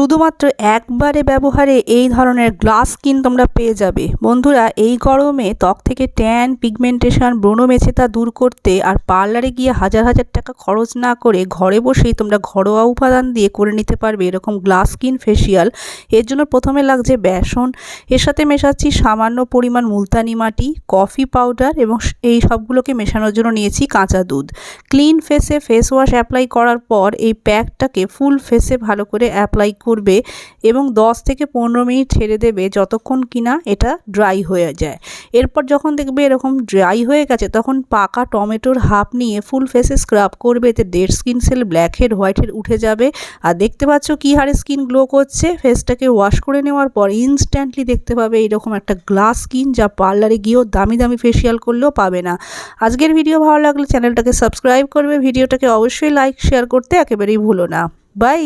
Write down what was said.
শুধুমাত্র একবারে ব্যবহারে এই ধরনের গ্লাস স্কিন তোমরা পেয়ে যাবে। বন্ধুরা, এই গরমে ত্বক থেকে ট্যান, পিগমেন্টেশন, ব্রণ মেছেতা দূর করতে আর পার্লারে গিয়ে হাজার হাজার টাকা খরচ না করে ঘরে বসেই তোমরা ঘরোয়া উপাদান দিয়ে করে নিতে পারবে এরকম গ্লাস স্কিন ফেসিয়াল। এর জন্য প্রথমে লাগছে বেসন, এর সাথে মেশাচ্ছি সামান্য পরিমাণ মুলতানি মাটি, কফি পাউডার এবং এই সবগুলোকে মেশানোর জন্য নিয়েছি কাঁচা দুধ। ক্লিন ফেসে ফেস ওয়াশ অ্যাপ্লাই করার পর এই প্যাকটাকে ফুল ফেসে ভালো করে অ্যাপ্লাই করবে এবং 10 থেকে পনেরো মিনিট ছেড়ে দেবে যতক্ষণ কিনা এটা ড্রাই হয়ে যায়। এরপর যখন দেখবে এরকম ড্রাই হয়ে গেছে, তখন পাকা টমেটোর হাফ নিয়ে ফুল ফেসে স্ক্রাব করবে, এতে dead skin cell, black head, white head উঠে যাবে। আর দেখতে পাচ্ছ কী হারে স্কিন গ্লো করছে। ফেসটাকে ওয়াশ করে নেওয়ার পর ইনস্ট্যান্টলি দেখতে পাবে এইরকম একটা গ্লাস স্কিন যা পার্লারে গিয়েও দামি দামি ফেসিয়াল করলেও পাবে না। আজকের ভিডিও ভালো লাগলে চ্যানেলটাকে সাবস্ক্রাইব করবে। ভিডিওটাকে অবশ্যই লাইক, শেয়ার করতে একেবারেই ভুলো না। বাই!